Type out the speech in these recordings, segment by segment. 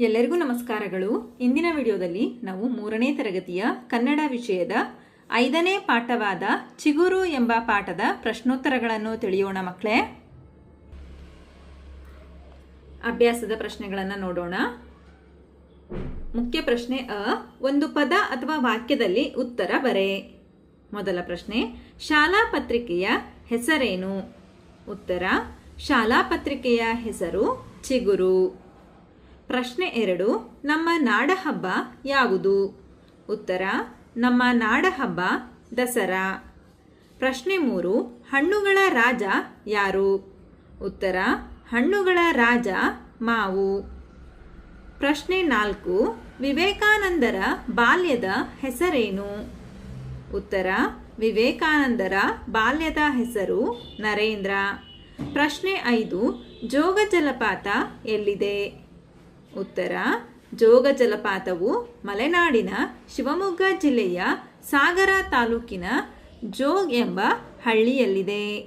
ಎಲ್ಲರಿಗೂ ನಮಸ್ಕಾರಗಳು. ಇಂದಿನ ವಿಡಿಯೋದಲ್ಲಿ ನಾವು ಮೂರನೇ ತರಗತಿಯ ಕನ್ನಡ ವಿಷಯದ ಐದನೇ ಪಾಠವಾದ ಚಿಗುರು ಎಂಬ ಪಾಠದ ಪ್ರಶ್ನೋತ್ತರಗಳನ್ನು ತಿಳಿಯೋಣ ಮಕ್ಕಳೇ. ಅಭ್ಯಾಸದ ಪ್ರಶ್ನೆಗಳನ್ನು ನೋಡೋಣ. ಮುಖ್ಯ ಪ್ರಶ್ನೆ ಅ, ಒಂದು ಪದ ಅಥವಾ ವಾಕ್ಯದಲ್ಲಿ ಉತ್ತರ ಬರೆ. ಮೊದಲ ಪ್ರಶ್ನೆ, ಶಾಲಾ ಪತ್ರಿಕೆಯ ಹೆಸರೇನು? ಉತ್ತರ, ಶಾಲಾ ಪತ್ರಿಕೆಯ ಹೆಸರು ಚಿಗುರು. ಪ್ರಶ್ನೆ ಎರಡು, ನಮ್ಮ ನಾಡಹಬ್ಬ ಯಾವುದು? ಉತ್ತರ, ನಮ್ಮ ನಾಡಹಬ್ಬ ದಸರಾ. ಪ್ರಶ್ನೆ ಮೂರು, ಹಣ್ಣುಗಳ ರಾಜ ಯಾರು? ಉತ್ತರ, ಹಣ್ಣುಗಳ ರಾಜ ಮಾವು. ಪ್ರಶ್ನೆ ನಾಲ್ಕು, ವಿವೇಕಾನಂದರ ಬಾಲ್ಯದ ಹೆಸರೇನು? ಉತ್ತರ, ವಿವೇಕಾನಂದರ ಬಾಲ್ಯದ ಹೆಸರು ನರೇಂದ್ರ. ಪ್ರಶ್ನೆ ಐದು, ಜೋಗ ಜಲಪಾತ ಎಲ್ಲಿದೆ? ಉತ್ತರ, ಜೋಗ ಜಲಪಾತವು ಮಲೆನಾಡಿನ ಶಿವಮೊಗ್ಗ ಜಿಲ್ಲೆಯ ಸಾಗರ ತಾಲೂಕಿನ ಜೋಗ್ ಎಂಬ ಹಳ್ಳಿಯಲ್ಲಿದೆ.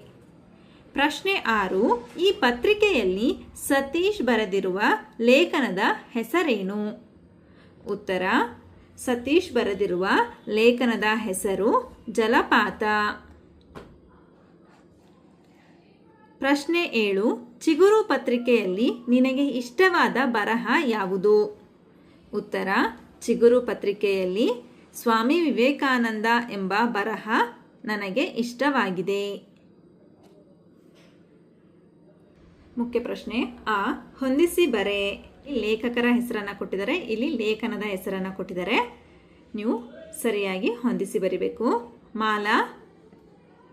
ಪ್ರಶ್ನೆ ಆರು, ಈ ಪತ್ರಿಕೆಯಲ್ಲಿ ಸತೀಶ್ ಬರೆದಿರುವ ಲೇಖನದ ಹೆಸರೇನು? ಉತ್ತರ, ಸತೀಶ್ ಬರೆದಿರುವ ಲೇಖನದ ಹೆಸರು ಜಲಪಾತ. ಪ್ರಶ್ನೆ ಏಳು, ಚಿಗುರು ಪತ್ರಿಕೆಯಲ್ಲಿ ನಿನಗೆ ಇಷ್ಟವಾದ ಬರಹ ಯಾವುದು? ಉತ್ತರ, ಚಿಗುರು ಪತ್ರಿಕೆಯಲ್ಲಿ ಸ್ವಾಮಿ ವಿವೇಕಾನಂದ ಎಂಬ ಬರಹ ನನಗೆ ಇಷ್ಟವಾಗಿದೆ. ಮುಖ್ಯ ಪ್ರಶ್ನೆ, ಆ, ಹೊಂದಿಸಿ ಬರೆ. ಲೇಖಕರ ಹೆಸರನ್ನು ಕೊಟ್ಟಿದ್ದಾರೆ, ಇಲ್ಲಿ ಲೇಖನದ ಹೆಸರನ್ನು ಕೊಟ್ಟಿದ್ದಾರೆ. ನೀವು ಸರಿಯಾಗಿ ಹೊಂದಿಸಿ ಬರಿಬೇಕು. ಮಾಲಾ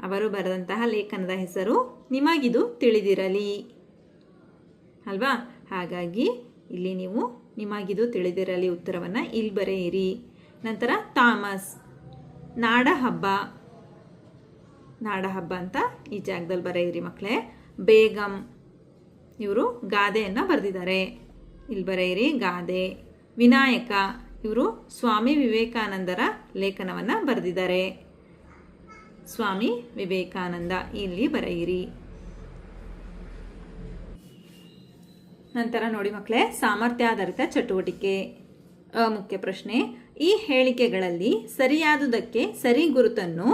ಅವರು ಬರೆದಂತಹ ಲೇಖನದ ಹೆಸರು ನಿಮಗಿದು ತಿಳಿದಿರಲಿ. ಅಲ್ವಾ? ಹಾಗಾಗಿ ಇಲ್ಲಿ ನೀವು ನಿಮಗಿದು ತಿಳಿದಿರಲಿ ಉತ್ತರವನ್ನು ಇಲ್ಲಿ ಬರೆಯಿರಿ. ನಂತರ ತಾಮಸ್ ನಾಡ ಹಬ್ಬ ನಾಡ ಹಬ್ಬ ಅಂತ ಈ ಜಾಗದಲ್ಲಿ ಬರೆಯಿರಿ ಮಕ್ಕಳೇ. ಬೇಗಂ. ಇವರು ಗಾದೆಯನ್ನು ಬರೆದಿದ್ದಾರೆ. ಇಲ್ಲಿ ಬರೆಯಿರಿ ಗಾದೆ. ವಿನಾಯಕ. ಇವರು ಸ್ವಾಮಿ ವಿವೇಕಾನಂದರ ಲೇಖನವನ್ನು ಬರೆದಿದ್ದಾರೆ. ಸ್ವಾಮಿ ವಿವೇಕಾನಂದ, ಇಲ್ಲಿ ಬರೆಯಿರಿ. ನಂತರ ನೋಡಿ ಮಕ್ಕಳೇ, ಸಾಮರ್ಥ್ಯಾಧಾರಿತ ಚಟುವಟಿಕೆ. ಮುಖ್ಯ ಪ್ರಶ್ನೆ. ಈ ಹೇಳಿಕೆಗಳಲ್ಲಿ ಸರಿಯಾದುದಕ್ಕೆ ಸರಿ ಗುರುತನ್ನು,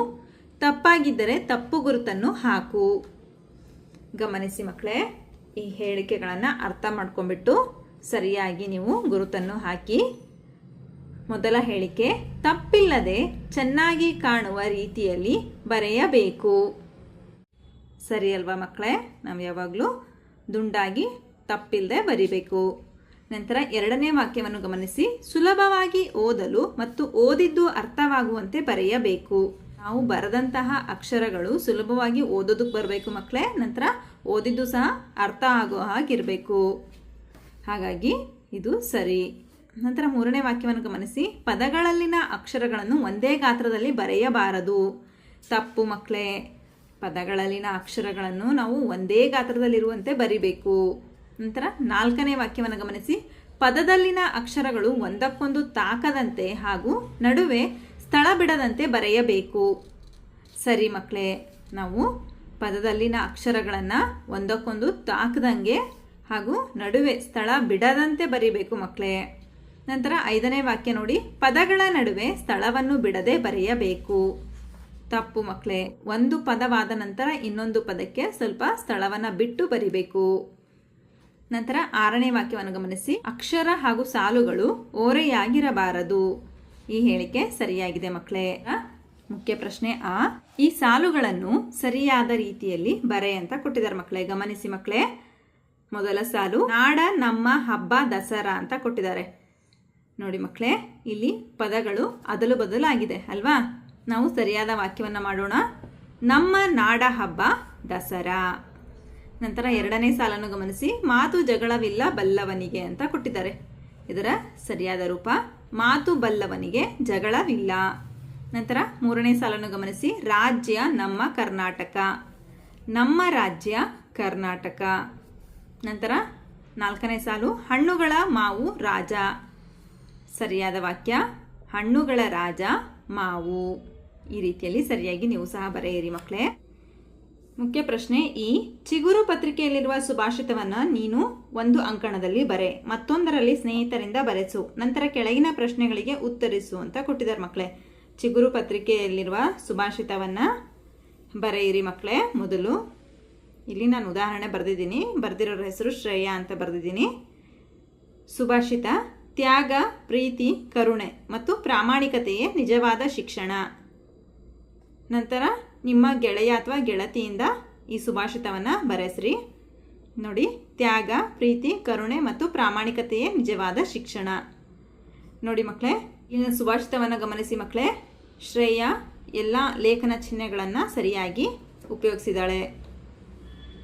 ತಪ್ಪಾಗಿದ್ದರೆ ತಪ್ಪು ಗುರುತನ್ನು ಹಾಕು. ಗಮನಿಸಿ ಮಕ್ಕಳೇ, ಈ ಹೇಳಿಕೆಗಳನ್ನು ಅರ್ಥ ಮಾಡ್ಕೊಂಡ್ಬಿಟ್ಟು ಸರಿಯಾಗಿ ನೀವು ಗುರುತನ್ನು ಹಾಕಿ ಮೊದಲ ಹೇಳಿಕೆ, ತಪ್ಪಿಲ್ಲದೆ ಚೆನ್ನಾಗಿ ಕಾಣುವ ರೀತಿಯಲ್ಲಿ ಬರೆಯಬೇಕು. ಸರಿ ಅಲ್ವಾ ಮಕ್ಕಳೇ? ನಾವು ಯಾವಾಗಲೂ ದುಂಡಾಗಿ ತಪ್ಪಿಲ್ಲದೆ ಬರಿಬೇಕು. ನಂತರ ಎರಡನೇ ವಾಕ್ಯವನ್ನು ಗಮನಿಸಿ. ಸುಲಭವಾಗಿ ಓದಲು ಮತ್ತು ಓದಿದ್ದು ಅರ್ಥವಾಗುವಂತೆ ಬರೆಯಬೇಕು. ನಾವು ಬರೆದಂತಹ ಅಕ್ಷರಗಳು ಸುಲಭವಾಗಿ ಓದೋದಕ್ಕೆ ಬರಬೇಕು ಮಕ್ಕಳೇ. ನಂತರ ಓದಿದ್ದು ಸಹ ಅರ್ಥ ಆಗೋ ಹಾಗಿರಬೇಕು. ಹಾಗಾಗಿ ಇದು ಸರಿ. ನಂತರ ಮೂರನೇ ವಾಕ್ಯವನ್ನು ಗಮನಿಸಿ. ಪದಗಳಲ್ಲಿನ ಅಕ್ಷರಗಳನ್ನು ಒಂದೇ ಗಾತ್ರದಲ್ಲಿ ಬರೆಯಬಾರದು. ತಪ್ಪು ಮಕ್ಕಳೇ ಪದಗಳಲ್ಲಿನ ಅಕ್ಷರಗಳನ್ನು ನಾವು ಒಂದೇ ಗಾತ್ರದಲ್ಲಿರುವಂತೆ ಬರಿಬೇಕು. ನಂತರ ನಾಲ್ಕನೇ ವಾಕ್ಯವನ್ನು ಗಮನಿಸಿ. ಪದದಲ್ಲಿನ ಅಕ್ಷರಗಳು ಒಂದಕ್ಕೊಂದು ತಾಕದಂತೆ ಹಾಗೂ ನಡುವೆ ಸ್ಥಳ ಬಿಡದಂತೆ ಬರೆಯಬೇಕು. ಸರಿ ಮಕ್ಕಳೇ ನಾವು ಪದದಲ್ಲಿನ ಅಕ್ಷರಗಳನ್ನು ಒಂದಕ್ಕೊಂದು ತಾಕದಂಗೆ ಹಾಗೂ ನಡುವೆ ಸ್ಥಳ ಬಿಡದಂತೆ ಬರೀಬೇಕು ಮಕ್ಕಳೇ ನಂತರ ಐದನೇ ವಾಕ್ಯ ನೋಡಿ. ಪದಗಳ ನಡುವೆ ಸ್ಥಳವನ್ನು ಬಿಡದೆ ಬರೆಯಬೇಕು. ತಪ್ಪು ಮಕ್ಕಳೇ ಒಂದು ಪದವಾದ ನಂತರ ಇನ್ನೊಂದು ಪದಕ್ಕೆ ಸ್ವಲ್ಪ ಸ್ಥಳವನ್ನು ಬಿಟ್ಟು ಬರಿಬೇಕು. ನಂತರ ಆರನೇ ವಾಕ್ಯವನ್ನು ಗಮನಿಸಿ. ಅಕ್ಷರ ಹಾಗೂ ಸಾಲುಗಳು ಓರೆಯಾಗಿರಬಾರದು. ಈ ಹೇಳಿಕೆ ಸರಿಯಾಗಿದೆ ಮಕ್ಕಳೇ ಮುಖ್ಯ ಪ್ರಶ್ನೆ ಆ. ಈ ಸಾಲುಗಳನ್ನು ಸರಿಯಾದ ರೀತಿಯಲ್ಲಿ ಬರೆ ಅಂತ ಕೊಟ್ಟಿದ್ದಾರೆ ಮಕ್ಕಳೇ ಗಮನಿಸಿ ಮಕ್ಕಳೇ ಮೊದಲ ಸಾಲು, ನಾಡ ನಮ್ಮ ಹಬ್ಬ ದಸರಾ ಅಂತ ಕೊಟ್ಟಿದ್ದಾರೆ. ನೋಡಿ ಮಕ್ಕಳೇ, ಇಲ್ಲಿ ಪದಗಳು ಅದಲು ಬದಲಾಗಿದೆ, ಅಲ್ವಾ? ನಾವು ಸರಿಯಾದ ವಾಕ್ಯವನ್ನು ಮಾಡೋಣ. ನಮ್ಮ ನಾಡ ಹಬ್ಬ ದಸರಾ. ನಂತರ ಎರಡನೇ ಸಾಲನ್ನು ಗಮನಿಸಿ, ಮಾತು ಜಗಳವಿಲ್ಲ ಬಲ್ಲವನಿಗೆ ಅಂತ ಕೊಟ್ಟಿದ್ದಾರೆ. ಇದರ ಸರಿಯಾದ ರೂಪ, ಮಾತು ಬಲ್ಲವನಿಗೆ ಜಗಳವಿಲ್ಲ. ನಂತರ ಮೂರನೇ ಸಾಲನ್ನು ಗಮನಿಸಿ, ರಾಜ್ಯ ನಮ್ಮ ಕರ್ನಾಟಕ. ನಮ್ಮ ರಾಜ್ಯ ಕರ್ನಾಟಕ. ನಂತರ ನಾಲ್ಕನೇ ಸಾಲು, ಹಣ್ಣುಗಳ ಮಾವು ರಾಜ. ಸರಿಯಾದ ವಾಕ್ಯ, ಹಣ್ಣುಗಳ ರಾಜ ಮಾವು. ಈ ರೀತಿಯಲ್ಲಿ ಸರಿಯಾಗಿ ನೀವು ಸಹ ಬರೆಯಿರಿ ಮಕ್ಕಳೇ. ಮುಖ್ಯ ಪ್ರಶ್ನೆ ಈ, ಚಿಗುರು ಪತ್ರಿಕೆಯಲ್ಲಿರುವ ಸುಭಾಷಿತವನ್ನು ನೀನು ಒಂದು ಅಂಕಣದಲ್ಲಿ ಬರೆ, ಮತ್ತೊಂದರಲ್ಲಿ ಸ್ನೇಹಿತರಿಂದ ಬರೆಸು, ನಂತರ ಕೆಳಗಿನ ಪ್ರಶ್ನೆಗಳಿಗೆ ಉತ್ತರಿಸು, ಅಂತ ಕೊಟ್ಟಿದ್ದಾರೆ ಮಕ್ಕಳೇ. ಚಿಗುರು ಪತ್ರಿಕೆಯಲ್ಲಿರುವ ಸುಭಾಷಿತವನ್ನು ಬರೆಯಿರಿ ಮಕ್ಕಳೇ ಮೊದಲು. ಇಲ್ಲಿ ನಾನು ಉದಾಹರಣೆ ಬರೆದಿದ್ದೀನಿ, ಬರೆದಿರೋರ ಹೆಸರು ಶ್ರೇಯಾ ಅಂತ ಬರೆದಿದ್ದೀನಿ. ಸುಭಾಷಿತ ತ್ಯಾಗ, ಪ್ರೀತಿ, ಕರುಣೆ ಮತ್ತು ಪ್ರಾಮಾಣಿಕತೆಯೇ ನಿಜವಾದ ಶಿಕ್ಷಣ. ನಂತರ ನಿಮ್ಮ ಗೆಳೆಯ ಅಥವಾ ಗೆಳತಿಯಿಂದ ಈ ಸುಭಾಷಿತವನ್ನು ಬರೆಸ್ರಿ. ನೋಡಿ, ತ್ಯಾಗ, ಪ್ರೀತಿ, ಕರುಣೆ ಮತ್ತು ಪ್ರಾಮಾಣಿಕತೆಯೇ ನಿಜವಾದ ಶಿಕ್ಷಣ. ನೋಡಿ ಮಕ್ಕಳೇ ಇನ್ನು ಸುಭಾಷಿತವನ್ನು ಗಮನಿಸಿ ಮಕ್ಕಳೇ. ಶ್ರೇಯ, ಎಲ್ಲ ಲೇಖನ ಚಿಹ್ನೆಗಳನ್ನು ಸರಿಯಾಗಿ ಉಪಯೋಗಿಸಿದಾಳೆ.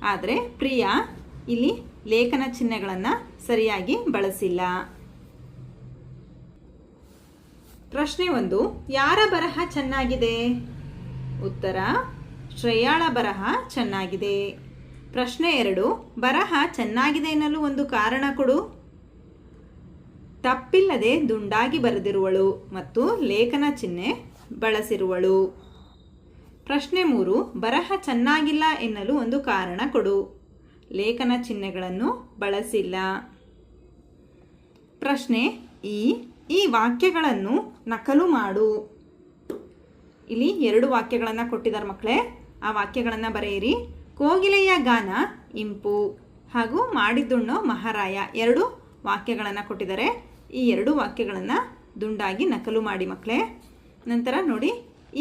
ಆದರೆ, ಪ್ರಿಯಾ ಇಲ್ಲಿ ಲೇಖನ ಚಿಹ್ನೆಗಳನ್ನು ಸರಿಯಾಗಿ ಬಳಸಿಲ್ಲ. ಪ್ರಶ್ನೆ ಒಂದು, ಯಾರ ಬರಹ ಚೆನ್ನಾಗಿದೆ? ಉತ್ತರ, ಶ್ರೇಯಾಳ ಬರಹ ಚೆನ್ನಾಗಿದೆ. ಪ್ರಶ್ನೆ ಎರಡು, ಬರಹ ಚೆನ್ನಾಗಿದೆ ಎನ್ನಲು ಒಂದು ಕಾರಣ ಕೊಡು. ತಪ್ಪಿಲ್ಲದೆ ದುಂಡಾಗಿ ಬರೆದಿರುವಳು ಮತ್ತು ಲೇಖನ ಚಿಹ್ನೆ ಬಳಸಿರುವಳು. ಪ್ರಶ್ನೆ ಮೂರು, ಬರಹ ಚೆನ್ನಾಗಿಲ್ಲ ಎನ್ನಲು ಒಂದು ಕಾರಣ ಕೊಡು. ಲೇಖನ ಚಿಹ್ನೆಗಳನ್ನು ಬಳಸಿಲ್ಲ. ಪ್ರಶ್ನೆ ಈ ಈ ವಾಕ್ಯಗಳನ್ನು ನಕಲು ಮಾಡು. ಇಲ್ಲಿ ಎರಡು ವಾಕ್ಯಗಳನ್ನು ಕೊಟ್ಟಿದ್ದಾರೆ ಮಕ್ಕಳೇ. ಆ ವಾಕ್ಯಗಳನ್ನು ಬರೆಯಿರಿ. ಕೋಗಿಲೆಯ ಗಾನ ಇಂಪು ಹಾಗೂ ಮಾಡಿದ್ದುಣ್ಣೋ ಮಹಾರಾಯ ಎರಡು ವಾಕ್ಯಗಳನ್ನು ಕೊಟ್ಟಿದ್ದಾರೆ. ಈ ಎರಡು ವಾಕ್ಯಗಳನ್ನು ದುಂಡಾಗಿ ನಕಲು ಮಾಡಿ ಮಕ್ಕಳೇ. ನಂತರ ನೋಡಿ,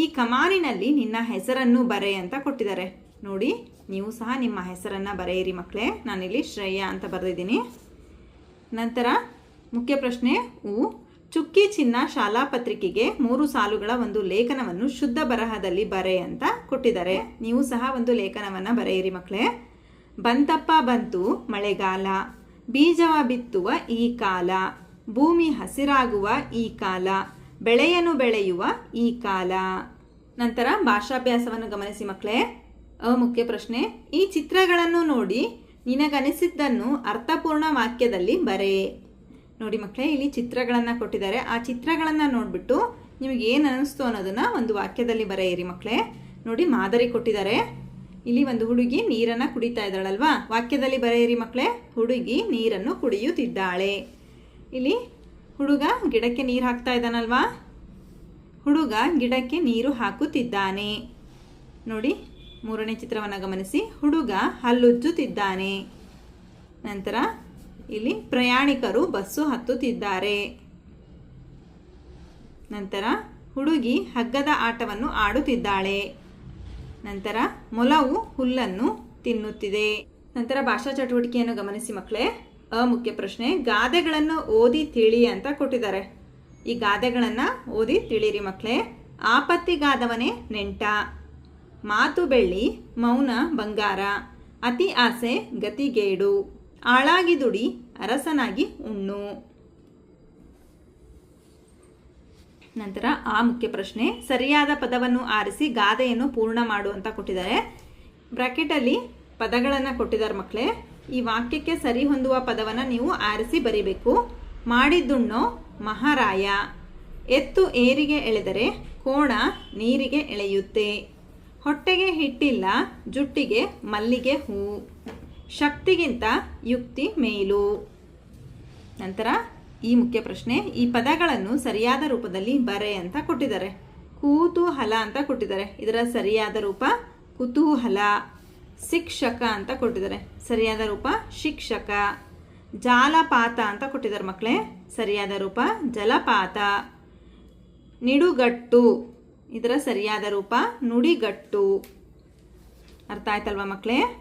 ಈ ಕಮಾನಿನಲ್ಲಿ ನಿನ್ನ ಹೆಸರನ್ನು ಬರೆ ಅಂತ ಕೊಟ್ಟಿದ್ದಾರೆ. ನೋಡಿ, ನೀವು ಸಹ ನಿಮ್ಮ ಹೆಸರನ್ನು ಬರೆಯಿರಿ ಮಕ್ಕಳೇ. ನಾನಿಲ್ಲಿ ಶ್ರೇಯ ಅಂತ ಬರೆದಿದ್ದೀನಿ. ನಂತರ ಮುಖ್ಯ ಪ್ರಶ್ನೆ, ಉ ಚುಕ್ಕಿ ಚಿನ್ನ ಶಾಲಾ ಪತ್ರಿಕೆಗೆ ಮೂರು ಸಾಲುಗಳ ಒಂದು ಲೇಖನವನ್ನು ಶುದ್ಧ ಬರಹದಲ್ಲಿ ಬರೆ ಅಂತ ಕೊಟ್ಟಿದ್ದಾರೆ. ನೀವು ಸಹ ಒಂದು ಲೇಖನವನ್ನು ಬರೆಯಿರಿ ಮಕ್ಕಳೇ. ಬಂತಪ್ಪ ಬಂತು ಮಳೆಗಾಲ, ಬೀಜವ ಬಿತ್ತುವ ಈ ಕಾಲ, ಭೂಮಿ ಹಸಿರಾಗುವ ಈ ಕಾಲ ಬೆಳೆಯನ್ನು ಬೆಳೆಯುವ ಈ ಕಾಲ. ನಂತರ ಭಾಷಾಭ್ಯಾಸವನ್ನು ಗಮನಿಸಿ ಮಕ್ಕಳೇ. ಮುಖ್ಯ ಪ್ರಶ್ನೆ, ಈ ಚಿತ್ರಗಳನ್ನು ನೋಡಿ ನಿನಗನಿಸಿದ್ದನ್ನು ಅರ್ಥಪೂರ್ಣ ವಾಕ್ಯದಲ್ಲಿ ಬರೆ. ನೋಡಿ ಮಕ್ಕಳೇ, ಇಲ್ಲಿ ಚಿತ್ರಗಳನ್ನು ಕೊಟ್ಟಿದ್ದಾರೆ. ಆ ಚಿತ್ರಗಳನ್ನು ನೋಡಿಬಿಟ್ಟು ನಿಮಗೆ ಏನು ಅನ್ನಿಸ್ತು ಅನ್ನೋದನ್ನು ಒಂದು ವಾಕ್ಯದಲ್ಲಿ ಬರೆಯಿರಿ ಮಕ್ಕಳೇ. ನೋಡಿ ಮಾದರಿ ಕೊಟ್ಟಿದ್ದಾರೆ. ಇಲ್ಲಿ ಒಂದು ಹುಡುಗಿ ನೀರನ್ನು ಕುಡಿತಾ ಇದ್ದಾಳಲ್ವಾ? ವಾಕ್ಯದಲ್ಲಿ ಬರೆಯಿರಿ ಮಕ್ಕಳೇ. ಹುಡುಗಿ ನೀರನ್ನು ಕುಡಿಯುತ್ತಿದ್ದಾಳೆ. ಇಲ್ಲಿ ಹುಡುಗ ಗಿಡಕ್ಕೆ ನೀರು ಹಾಕ್ತಾ ಇದ್ದಾನಲ್ವಾ? ಹುಡುಗ ಗಿಡಕ್ಕೆ ನೀರು ಹಾಕುತ್ತಿದ್ದಾನೆ. ನೋಡಿ, ಮೂರನೇ ಚಿತ್ರವನ್ನು ಗಮನಿಸಿ. ಹುಡುಗ ಹಲ್ಲುಜ್ಜುತ್ತಿದ್ದಾನೆ. ನಂತರ ಇಲ್ಲಿ ಪ್ರಯಾಣಿಕರು ಬಸ್ಸು ಹತ್ತುತ್ತಿದ್ದಾರೆ. ನಂತರ ಹುಡುಗಿ ಹಗ್ಗದ ಆಟವನ್ನು ಆಡುತ್ತಿದ್ದಾಳೆ. ನಂತರ ಮೊಲವು ಹುಲ್ಲನ್ನು ತಿನ್ನುತ್ತಿದೆ. ನಂತರ ಭಾಷಾ ಚಟುವಟಿಕೆಯನ್ನು ಗಮನಿಸಿ ಮಕ್ಕಳೇ. ಅ ಮುಖ್ಯ ಪ್ರಶ್ನೆ, ಗಾದೆಗಳನ್ನು ಓದಿ ತಿಳಿ ಅಂತ ಕೊಟ್ಟಿದ್ದಾರೆ. ಈ ಗಾದೆಗಳನ್ನು ಓದಿ ತಿಳಿರಿ ಮಕ್ಕಳೇ. ಆಪತ್ತಿಗಾದವನೇ ನೆಂಟ. ಮಾತು ಬೆಳ್ಳಿ ಮೌನ ಬಂಗಾರ. ಅತಿ ಆಸೆ ಗತಿಗೇಡು. ಆಳಾಗಿ ದುಡಿ, ಅರಸನಾಗಿ ಉಣ್ಣು. ನಂತರ ಆ ಮುಖ್ಯ ಪ್ರಶ್ನೆ, ಸರಿಯಾದ ಪದವನ್ನು ಆರಿಸಿ ಗಾದೆಯನ್ನು ಪೂರ್ಣ ಮಾಡು ಅಂತ ಕೊಟ್ಟಿದ್ದಾರೆ. ಬ್ರಾಕೆಟಲ್ಲಿ ಪದಗಳನ್ನು ಕೊಟ್ಟಿದ್ದಾರೆ ಮಕ್ಕಳೇ ಈ ವಾಕ್ಯಕ್ಕೆ ಸರಿ ಹೊಂದುವ ಪದವನ್ನು ನೀವು ಆರಿಸಿ ಬರಿಬೇಕು. ಮಾಡಿದ್ದುಣ್ಣೋ ಮಹಾರಾಯ. ಎತ್ತು ಏರಿಗೆ ಎಳೆದರೆ ಕೋಣ ನೀರಿಗೆ ಎಳೆಯುತ್ತೆ. ಹೊಟ್ಟೆಗೆ ಹಿಟ್ಟಿಲ್ಲ, ಜುಟ್ಟಿಗೆ ಮಲ್ಲಿಗೆ ಹೂ. ಶಕ್ತಿಗಿಂತ ಯುಕ್ತಿ ಮೇಲು. ನಂತರ ಈ ಮುಖ್ಯ ಪ್ರಶ್ನೆ, ಈ ಪದಗಳನ್ನು ಸರಿಯಾದ ರೂಪದಲ್ಲಿ ಬರೆ ಅಂತ ಕೊಟ್ಟಿದ್ದಾರೆ. ಕೂತೂಹಲ ಅಂತ ಕೊಟ್ಟಿದ್ದಾರೆ. ಇದರ ಸರಿಯಾದ ರೂಪ ಕುತೂಹಲ ಶಿಕ್ಷಕ ಅಂತ ಕೊಟ್ಟಿದ್ದಾರೆ. ಸರಿಯಾದ ರೂಪ ಶಿಕ್ಷಕ. ಜಾಲಪಾತ ಅಂತ ಕೊಟ್ಟಿದ್ದಾರೆ ಮಕ್ಕಳೇ ಸರಿಯಾದ ರೂಪ ಜಲಪಾತ. ನಿಡುಗಟ್ಟು, ಇದರ ಸರಿಯಾದ ರೂಪ ನುಡಿಗಟ್ಟು. ಅರ್ಥ ಆಯ್ತಲ್ವಾ ಮಕ್ಕಳೇ